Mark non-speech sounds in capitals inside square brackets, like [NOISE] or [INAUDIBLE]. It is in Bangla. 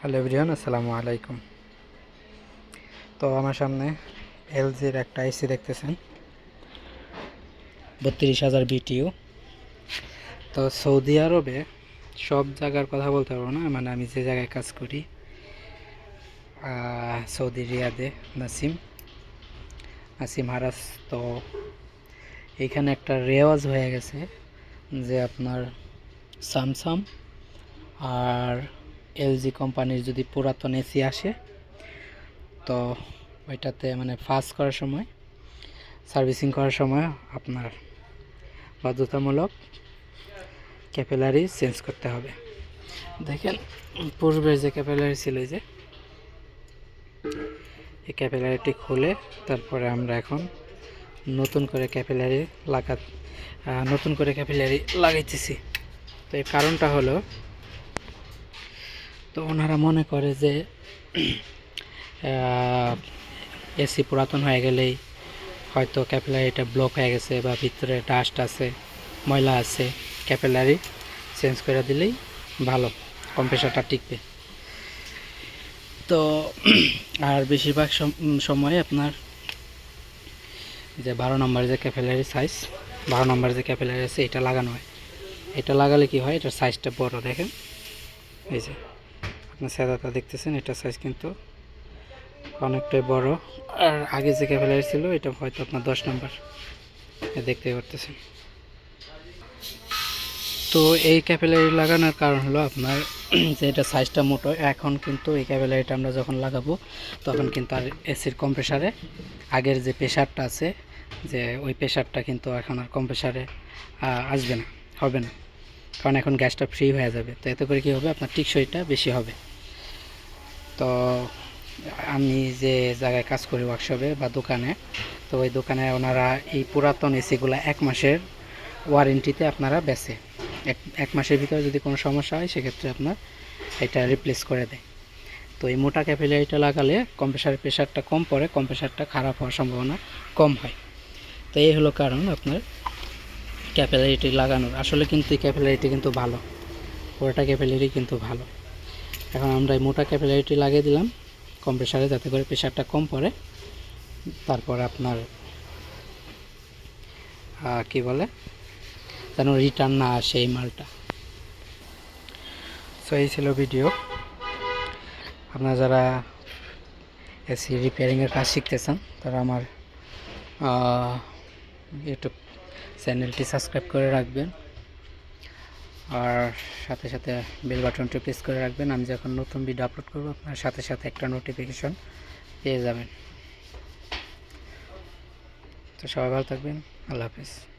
হ্যালো এভরিওয়ান, আসসালামু আলাইকুম। তো আমার সামনে এলজির একটা এসি দেখতেছেন। বত্রিশ হাজার বিটিউ তো সৌদি আরবে সব জায়গার কথা বলতে পারব না মানে আমি যে জায়গায় কাজ করি সৌদি রিয়াদে, নাসিম। নাসিম হারাস, তো এইখানে একটা রেওয়াজ হয়ে গেছে যে আপনার স্যামসাং আর এলজি কোম্পানির যদি পুরাতন এসি আসে, তো ওইটাতে মানে ফাস্ট করার সময় সার্ভিসিং করার সময় আপনার বাধ্যতামূলক ক্যাপেলারি চেঞ্জ করতে হবে। দেখেন, পূর্বের যে ক্যাপেলারি ছিল এই যে, এই ক্যাপেলারিটি খুলে তারপরে আমরা এখন নতুন করে ক্যাপেলারি লাগা নতুন করে ক্যাপেলারি লাগাইতেছি। তো এর কারণটা হলো তো ওনারা মনে করে যে এসি পুরাতন হয়ে গেলেই হয়তো ক্যাপিলারিটা ব্লক হয়ে গেছে বা ভিতরে ডাস্ট আছে, ময়লা আছে, ক্যাপিলারি চেঞ্জ করে দিলেই ভালো কম্প্রেসারটা টিকবে। তো আর বেশিরভাগ সময় আপনার যে বারো নম্বর যে ক্যাপিলারি সাইজ বারো নম্বর যে ক্যাপিলারি আছে, এটা লাগানো হয়। এটা লাগালে কি হয়? এটার সাইজটা বড়, দেখেন। এই যে। আপনার সাদাটা দেখতেছেন, এটা সাইজ কিন্তু অনেকটাই বড়। আর আগে যে ক্যাভেলারি ছিল, এটা হয়তো আপনার দশ নম্বর দেখতে পারতেছেন। তো এই ক্যাপেলারি লাগানোর কারণ হলো আপনার [CLEARS THROAT] যে এটা সাইজটা মোটো, এখন কিন্তু এই ক্যাপেলারিটা আমরা যখন লাগাবো, তখন কিন্তু আর এসির কম্প্রেসারে আগের যে প্রেশারটা আছে, যে ওই প্রেশারটা কিন্তু এখন আর কম্প্রেসারে আসবে না, হবে না। কারণ এখন গ্যাসটা ফ্রি হয়ে যাবে। তো এতে করে কী হবে? আপনার টিকসইটা বেশি হবে। তো আমি যে জায়গায় কাজ করি ওয়ার্কশপে বা দোকানে, তো ওই দোকানে ওনারা এই পুরাতন এসিগুলো এক মাসের ওয়ারেন্টিতে আপনারা বেচে। এক এক মাসের ভিতরে যদি কোনো সমস্যা হয়, সেক্ষেত্রে আপনার এটা রিপ্লেস করে দেয়। তো এই মোটা ক্যাপিলারিটা লাগালে কম্প্রেসারের প্রেশারটা কম পড়ে কম্প্রেসারটা খারাপ হওয়ার সম্ভাবনা কম হয়। তো এই হলো কারণ আপনার ক্যাপিলারিটি লাগানোর। আসলে কিন্তু এই ক্যাপিলারিটি কিন্তু ভালো। পুরোটা ক্যাপিলারি কিন্তু ভালো। এখন আমরা এই মোটা ক্যাপিলারিটি লাগিয়ে দিলাম কম্প্রেসারে যাতে করে প্রেশারটা কম পড়ে। তারপর আপনার কি বলে? যেন রিটার্ন না আসে এই মালটা। সো এই ছিল ভিডিও আপনারা যারা এসি রিপেয়ারিংয়ের কাজ শিখতেছেন তারা আমার ইউটিউব চ্যানেলটি সাবস্ক্রাইব করে রাখবেন। আর সাথে সাথে বেল বাটনটি প্রেস করে রাখবেন। আমি যখন নতুন ভিডিও আপলোড করব, আপনার সাথে সাথে একটা নোটিফিকেশন পেয়ে যাবেন। তো সবাই ভালো থাকবেন। আল্লাহ হাফিজ।